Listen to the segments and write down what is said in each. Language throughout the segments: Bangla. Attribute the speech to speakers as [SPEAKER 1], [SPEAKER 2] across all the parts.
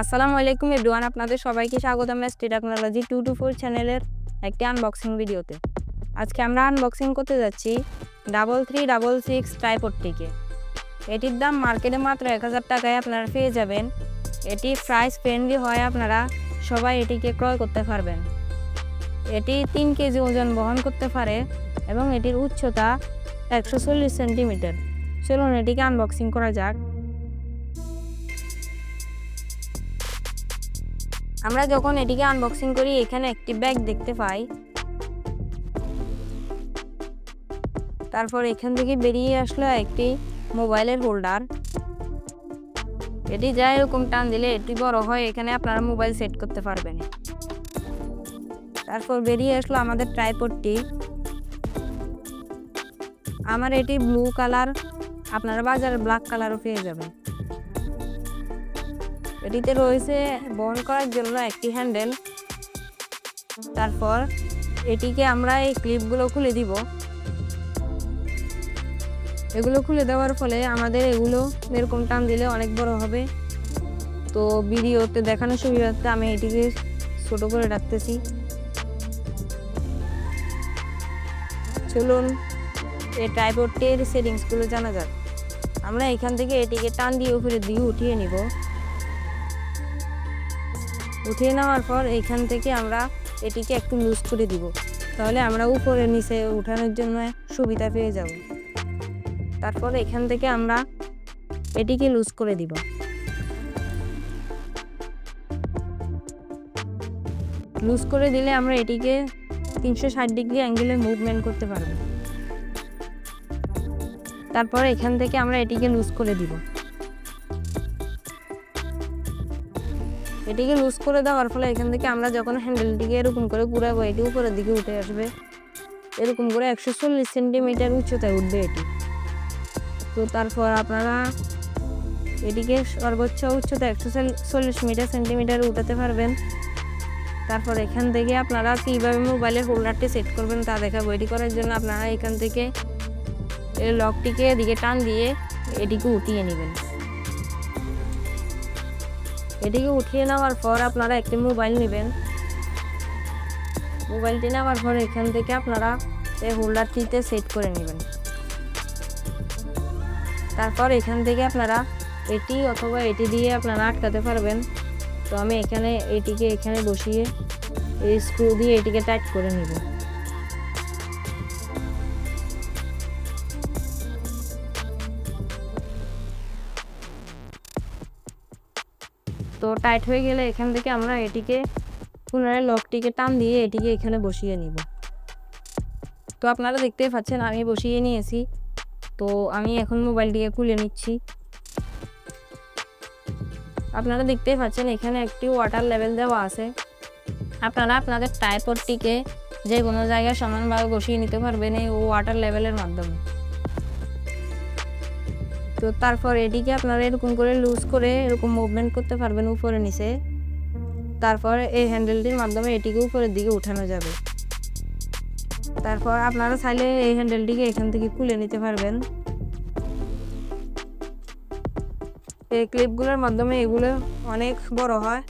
[SPEAKER 1] আসসালামু আলাইকুম এভরিওয়ান, আপনাদের সবাইকে স্বাগতম stay technology two two four চ্যানেলের একটি আনবক্সিং ভিডিওতে। আজকে আমরা আনবক্সিং করতে যাচ্ছি ডাবল থ্রি ডাবল সিক্স ট্রাইপডটিকে এটির দাম মার্কেটে মাত্র এক হাজার টাকায় আপনারা পেয়ে যাবেন। এটি প্রাইস ফ্রেন্ডলি হয় আপনারা সবাই এটিকে ক্রয় করতে পারবেন। এটি তিন কেজি ওজন বহন করতে পারে এবং এটির উচ্চতা একশো চল্লিশ সেন্টিমিটার চলুন এটিকে আনবক্সিং করা যাক। আমরা যখন এটিকে আনবক্সিং করি, এখানে একটি ব্যাগ দেখতে পাই। তারপর এখান থেকে বেরিয়ে আসলো একটি মোবাইলের হোল্ডার এটি যা এরকম টান দিলে এটি বড় হয়, এখানে আপনারা মোবাইল সেট করতে পারবেন। তারপর বেরিয়ে আসলো আমাদের ট্রাইপডটি আমার এটি ব্লু কালার আপনারা বাজারে ব্ল্যাক কালারও পেয়ে যাবেন। এটিতে রয়েছে বহন করার জন্য একটি হ্যান্ডেল। তারপর এটিকে আমরা এই ক্লিপগুলো খুলে দিব। এগুলো খুলে দেওয়ার ফলে আমাদের এগুলো এরকম টান দিলে অনেক বড় হবে। তো ভিডিওতে দেখানোর সুবিধার্থে আমি এটিকে ছোট করে রাখতেছি। চলুন এই ট্রাইপডটির সেটিংসগুলো জানা যাক। আমরা এখান থেকে এটিকে টান দিয়ে উপরে দিয়ে উঠিয়ে নিব। উঠিয়ে নেওয়ার পর এখান থেকে আমরা এটিকে একটু লুজ করে দিব। তাহলে আমরা উপরে, নিচে উঠানোর জন্য সুবিধা পেয়ে যাব। তারপর এখান থেকে আমরা এটিকে লুজ করে দিব। লুজ করে দিলে আমরা এটিকে তিনশো ষাট ডিগ্রি অ্যাঙ্গেলে মুভমেন্ট করতে পারব। তারপর এখান থেকে আমরা এটিকে লুজ করে দিব। এটিকে লুজ করে দেওয়ার ফলে এখান থেকে আমরা যখন হ্যান্ডেলটিকে এরকম করে ঘুরাবো, এটি উপরের দিকে উঠে আসবে। এরকম করে একশো চল্লিশ সেন্টিমিটার উচ্চতায় উঠবে এটি। তো তারপর আপনারা এটিকে সর্বোচ্চ উচ্চতা একশো চল্লিশ মিটার সেন্টিমিটার উঠাতে পারবেন। তারপর এখান থেকে আপনারা কীভাবে মোবাইলের হোল্ডারটি সেট করবেন তা দেখাবো। এটি করার জন্য আপনারা এখান থেকে লকটিকে এদিকে টান দিয়ে এটিকে উঠিয়ে নেবেন। এটিকে উঠিয়ে নেওয়ার পর আপনারা একটি মোবাইল নেবেন। মোবাইলটি নেওয়ার পর এখান থেকে আপনারা এই হোল্ডারটিতে সেট করে নেবেন। তারপর এখান থেকে আপনারা এটি অথবা এটি দিয়ে আপনারা আটকাতে পারবেন। তো আমি এখানে এটিকে এখানে বসিয়ে এই স্ক্রু দিয়ে এটিকে টাইট করে নেব। তো টাইট হয়ে গেলে এখান থেকে আমরা এটিকে পুনরায় লকটিকে টান দিয়ে এটিকে এখানে বসিয়ে নিব। তো আপনারা দেখতেই পাচ্ছেন, আমি বসিয়ে নিয়েছি। তো আমি এখন মোবাইলটিকে খুলে নিচ্ছি। আপনারা দেখতেই পাচ্ছেন, এখানে একটি ওয়াটার লেভেল দেওয়া আছে। আপনারা আপনাদের টাইপরটিকে যে কোনো জায়গায় সমানভাবে বসিয়ে নিতে পারবেন এই ওয়াটার লেভেলের মাধ্যমে। তো তারপর এটিকে আপনারা এরকম করে লুজ করে এরকম মুভমেন্ট করতে পারবেন উপরে নিচে। তারপর এই হ্যান্ডেলটির মাধ্যমে এটিকে উপরের দিকে উঠানো যাবে। তারপর আপনারা চাইলে এই হ্যান্ডেলটিকে এখান থেকে খুলে নিতে পারবেন। এই ক্লিপগুলোর মাধ্যমে এগুলো অনেক বড় হয়।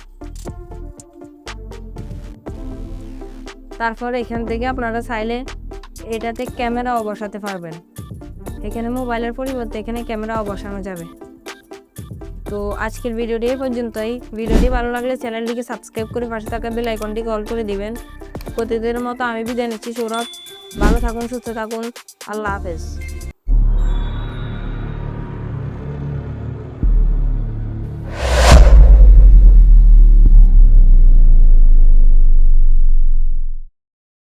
[SPEAKER 1] তারপর এখান থেকে আপনারা চাইলে এটাতে ক্যামেরাও বসাতে পারবেন। এখানে মোবাইলের পরিবর্তে এখানে ক্যামেরাও বসানো যাবে। তো আজকের ভিডিওটি এই পর্যন্তই। ভিডিওটি ভালো লাগলে চ্যানেলটিকে সাবস্ক্রাইব করে পাশে থাকা বেল আইকনটি কল করে দিবেন। প্রতিদিনের মতো আমি বিদায় নিচ্ছি, সৌরভ। ভালো থাকুন, সুস্থ থাকুন। আল্লাহ হাফেজ।